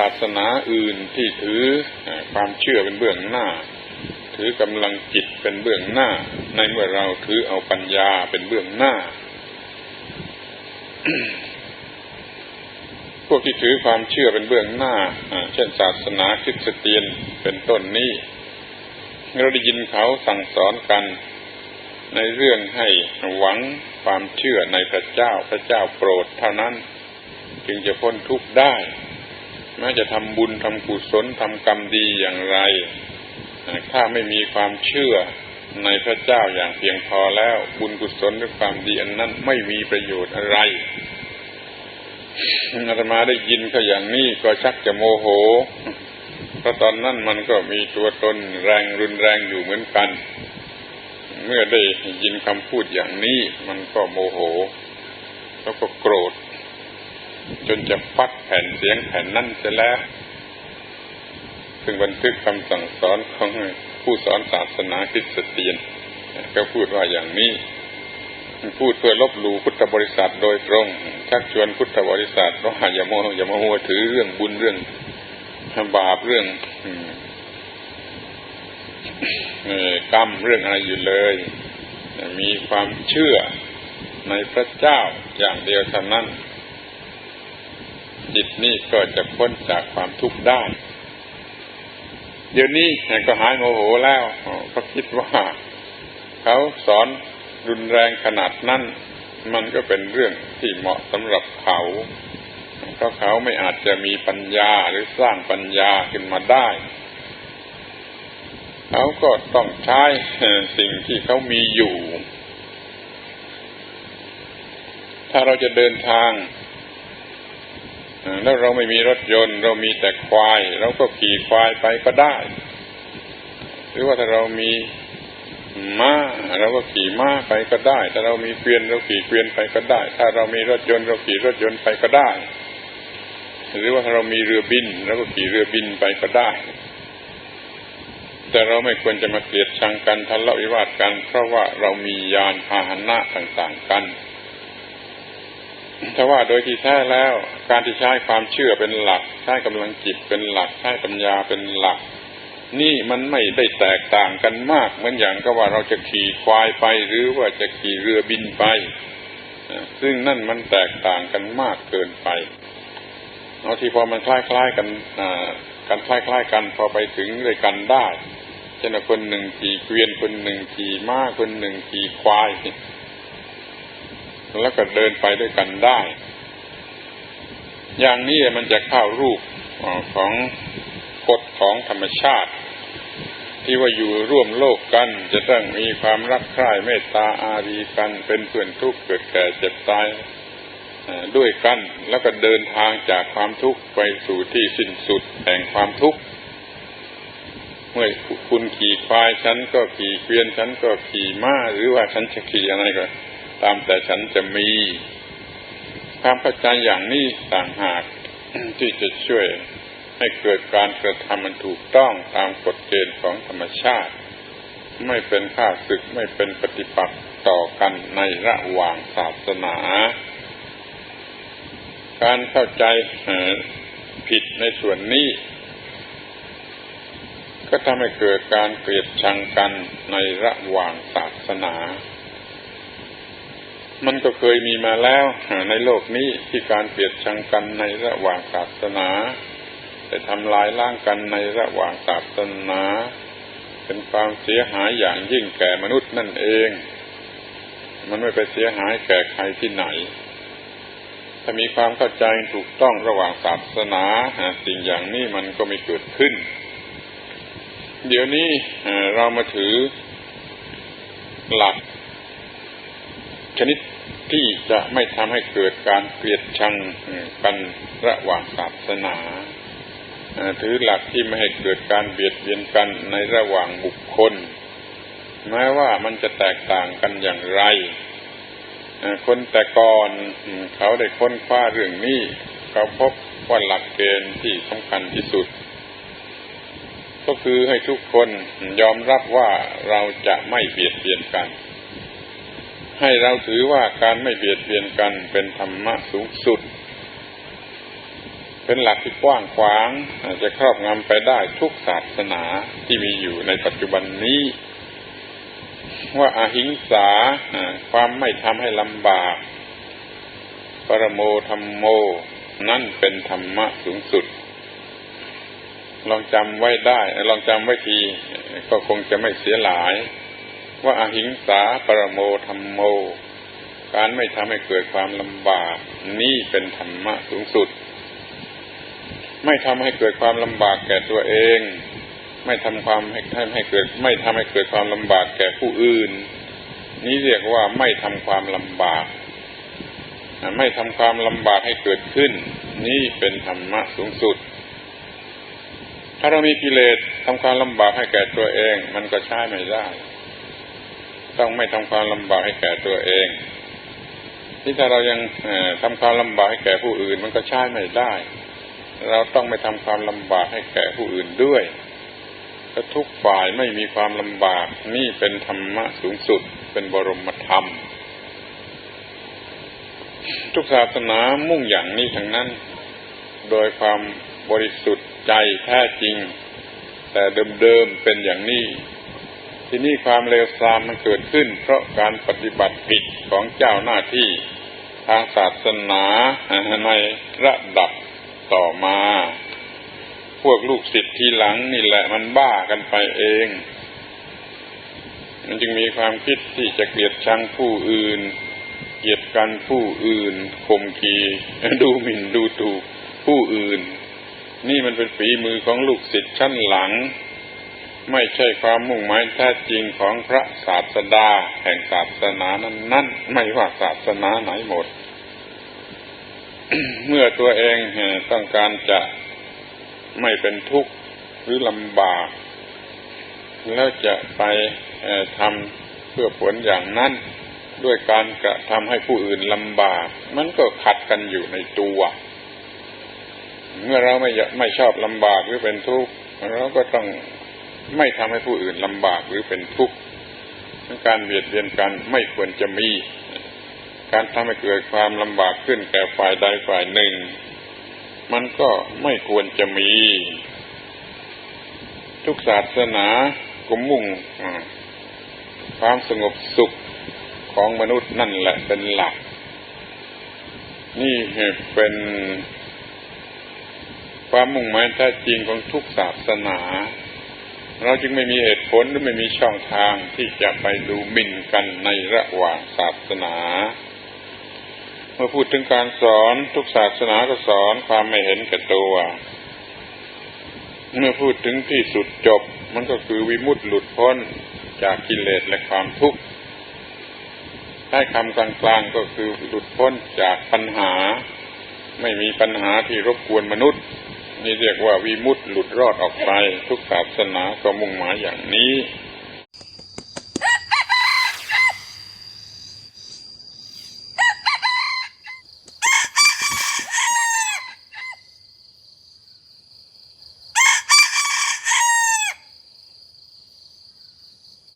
ศาสนาอื่นที่ถือความเชื่อเป็นเบื้องหน้า ถือกำลังจิตเป็นเบื้องหน้า ในเมื่อเราถือเอาปัญญาเป็นเบื้องหน้า พวกที่ถือความเชื่อเป็นเบื้องหน้าเช่นศาสนาคริสเตียนเป็นต้นนี้เราได้ยินเขาสั่งสอนกันในเรื่องให้หวังความเชื่อในพระเจ้าพระเจ้าโปรดเท่านั้น จึงจะพ้นทุกข์ได้ แม้จะทำบุญทำกุศลทำกรรมดีอย่างไร ถ้าไม่มีความเชื่อในพระเจ้าอย่างเพียงพอแล้ว บุญกุศลหรือความดีอันนั้นไม่มีประโยชน์อะไรอาตมาได้ยินเขาอย่างนี้ก็ชักจะโมโห เพราะตอนนั้นมันก็มีตัวตนแรงรุนแรงอยู่เหมือนกัน เมื่อได้ยินคำพูดอย่างนี้ มันก็โมโห แล้วก็โกรธ จนจะฟัดแผ่นเสียงแผ่นนั่นเสียแล้ว ซึ่งบันทึกคำสั่งสอนของผู้สอนศาสนาคริสเตียน ก็พูดว่าอย่างนี้พูดเพื่อลบหลู่พุทธบริษัทโดยตรง ชักชวนพุทธบริษัทว่าอย่าโมอย่ามาหัวถือเรื่องบุญเรื่องบาปเรื่องกรรมเรื่องอะไรอยู่เลย มีความเชื่อในพระเจ้าอย่างเดียวเท่านั้น จิตนี่ก็จะพ้นจากความทุกข์ได้ เดี๋ยวนี้ก็หายโมโหแล้วเขาคิดว่าเขาสอนรุนแรงขนาดนั้น มันก็เป็นเรื่องที่เหมาะสำหรับเขาเพราะเขาไม่อาจจะมีปัญญาหรือสร้างปัญญาขึ้นมาได้ เขาก็ต้องใช้สิ่งที่เขามีอยู่ ถ้าเราจะเดินทาง แล้วเราไม่มีรถยนต์ เรามีแต่ควาย เราก็ขี่ควายไปก็ได้ หรือว่าถ้าเรามีม้าเราก็ขี่ม้าไปก็ได้ ถ้าเรามีเกวียนเราขี่เกวียนไปก็ได้ ถ้าเรามีรถยนต์เราขี่รถยนต์ไปก็ได้ หรือว่าถ้าเรามีเรือบินเราก็ขี่เรือบินไปก็ได้ แต่เราไม่ควรจะมาเกลียดชังกันทะเลาะวิวาทกัน เพราะว่าเรามียานพาหนะต่างๆกัน ถ้าว่าโดยที่แท้แล้ว การที่ใช้ความเชื่อเป็นหลัก ใช้กำลังจิตเป็นหลัก ใช้ปัญญาเป็นหลัก นี่มันไม่ได้แตกต่างกันมาก เหมือนอย่างก็ว่าเราจะขี่ควายไปหรือว่าจะขี่เรือบินไป ซึ่งนั่นมันแตกต่างกันมากเกินไปเอาที่พอมันคล้ายๆกันกันคล้ายๆกันพอไปถึงด้วยกันได้เช่นคนหนึ่งขี่เกวียนคนหนึ่งขี่ม้าคนหนึ่งขี่ควาย แล้วก็เดินไปด้วยกันได้ อย่างนี้มันจะเข้ารูปของกฎของธรรมชาติ ที่ว่าอยู่ร่วมโลกกัน จะต้องมีความรักใคร่เมตตาอารีกัน เป็นเพื่อนทุกข์เกิดแก่เจ็บตายด้วยกัน แล้วก็เดินทางจากความทุกข์ไปสู่ที่สิ้นสุดแห่งความทุกข์เมื่อคุณขี่ควายฉันก็ขี่เกวียนฉันก็ขี่ม้าหรือว่าฉันจะขี่อะไรก็ ตามแต่ฉันจะมี ความเข้าใจอย่างนี้ต่างหากที่จะช่วยให้เกิดการกระทำมันถูกต้องตามกฎเกณฑ์ของธรรมชาติ ไม่เป็นข้าศึกไม่เป็นปฏิปักษ์ต่อกันในระหว่างศาสนา การเข้าใจผิดในส่วนนี้ ก็ทำให้เกิดการเกลียดชังกันในระหว่างศาสนา มันก็เคยมีมาแล้วในโลกนี้ที่การเกลียดชังกันในระหว่างศาสนาแต่ทำลายล้างกันในระหว่างศาสนา เป็นความเสียหายอย่างยิ่งแก่มนุษย์นั่นเอง มันไม่ไปเสียหายแก่ใครที่ไหน ถ้ามีความเข้าใจถูกต้องระหว่างศาสนาสิ่งอย่างนี้มันก็ไม่เกิดขึ้น เดี๋ยวนี้เรามาถือหลักชนิด ที่จะไม่ทำให้เกิดการเกลียดชังกันระหว่างศาสนาถือหลักที่ไม่ให้เกิดการเบียดเบียนกันในระหว่างบุคคล แม้ว่ามันจะแตกต่างกันอย่างไร คนแต่ก่อนเขาได้ค้นคว้าเรื่องนี้เขาพบว่าหลักเกณฑ์ที่สำคัญที่สุด ก็คือให้ทุกคนยอมรับว่าเราจะไม่เบียดเบียนกัน ให้เราถือว่าการไม่เบียดเบียนกันเป็นธรรมะสูงสุด เป็นหลักที่กว้างขวางอาจจะครอบงำไปได้ทุกศาสนาที่มีอยู่ในปัจจุบันนี้ ว่าอาหิงสาความไม่ทำให้ลำบาก ปรโมธรรมโม นั่นเป็นธรรมะสูงสุด ลองจำไว้ได้ ลองจำไว้ที ก็คงจะไม่เสียหลาย ว่าอาหิงสาปรโมธรรมโม การไม่ทำให้เกิดความลำบาก นี่เป็นธรรมะสูงสุด ไม่ทำให้เกิดความลำบากแก่ตัวเอง ไม่ทำความให้ให้เกิด ไม่ทำให้เกิดความลำบากแก่ผู้อื่น นี่เรียกว่าไม่ทำความลำบาก ไม่ทำความลำบากให้เกิดขึ้น นี่เป็นธรรมะสูงสุดถ้าเรามีกิเลสทำความลำบากให้แก่ตัวเอง มันก็ใช้ไม่ได้ ต้องไม่ทำความลำบากให้แก่ตัวเอง ที่ถ้าเรายังทำความลำบากให้แก่ผู้อื่น มันก็ใช้ไม่ได้ เราต้องไม่ทำความลำบากให้แก่ผู้อื่นด้วยถ้าทุกฝ่ายไม่มีความลำบากนี่เป็นธรรมะสูงสุด เป็นบรมธรรม ทุกศาสนามุ่งอย่างนี้ทั้งนั้น โดยความบริสุทธิ์ใจแท้จริง แต่เดิมๆเป็นอย่างนี้ ที่นี่ความเลวทรามมันเกิดขึ้น เพราะการปฏิบัติผิดของเจ้าหน้าที่ทางศาสนาในระดับต่อมา พวกลูกศิษย์ทีหลังนี่แหละมันบ้ากันไปเอง มันจึงมีความคิดที่จะเกลียดชังผู้อื่น เกลียดกันผู้อื่นข่มขีดูหมิ่นดูถูกผู้อื่น นี่มันเป็นฝีมือของลูกศิษย์ชั้นหลัง ไม่ใช่ความมุ่งหมายแท้จริงของพระศาสดา แห่งศาสนานั้นนั่นไม่ว่าศาสนาไหนหมด เมื่อตัวเองต้องการจะไม่เป็นทุกข์หรือลำบาก แล้วจะไปทำเพื่อผลอย่างนั้น ด้วยการกระทำให้ผู้อื่นลำบาก มันก็ขัดกันอยู่ในตัว เมื่อเราไม่ไม่ชอบลำบากหรือเป็นทุกข์เราก็ต้อง ไม่ทำให้ผู้อื่นลำบากหรือเป็นทุกข์การเบียดเบียนกันไม่ควรจะมี การทำให้เกิดความลำบากขึ้นแก่ฝ่ายใดฝ่ายหนึ่ง มันก็ไม่ควรจะมี ทุกศาสนาก็มุ่งความสงบสุขของมนุษย์นั่นแหละเป็นหลัก นี่เป็นความมุ่งหมายแท้จริงของทุกศาสนา เราจึงไม่มีเหตุผลหรือไม่มีช่องทางที่จะไปดูหมิ่นกันในระหว่างศาสนา เมื่อพูดถึงการสอนทุกศาสนาก็สอนความไม่เห็นแก่ตัว เมื่อพูดถึงที่สุดจบ มันก็คือวิมุตติหลุดพ้นจากกิเลสและความทุกข์ใช้คำกลางๆก็คือหลุดพ้นจากปัญหา ไม่มีปัญหาที่รบกวนมนุษย์ นี่เรียกว่าวิมุตต์หลุดรอดออกไป ทุกศาสนาก็มุ่งหมายอย่างนี้